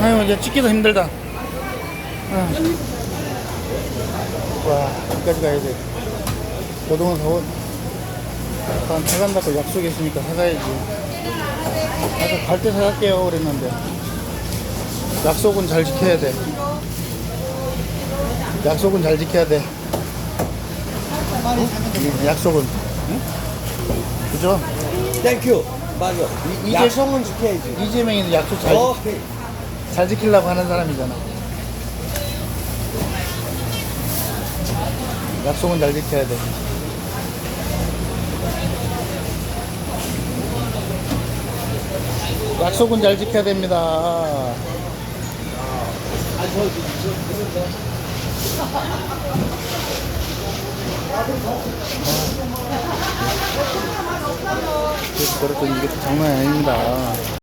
아유 이제 찍기도 힘들다. 아. 와 여기까지 가야 돼. 고등어 사원. 난 사간다고 약속했으니까 사가야지. 아까 갈 때 사갈게요 그랬는데 약속은 잘 지켜야 돼. 약속은 잘 지켜야 돼. 이- 약속은. 응? 그죠? 땡큐. 맞아. 이- 이제- 약속은 지켜야지. 이재명이도 약속 잘, 지- 오케이. 잘 지키려고 하는 사람이잖아. 약속은 잘 지켜야 돼. 약속은 잘 지켜야 됩니다. 그래서 그랬더니 이게 장난이 아닙니다.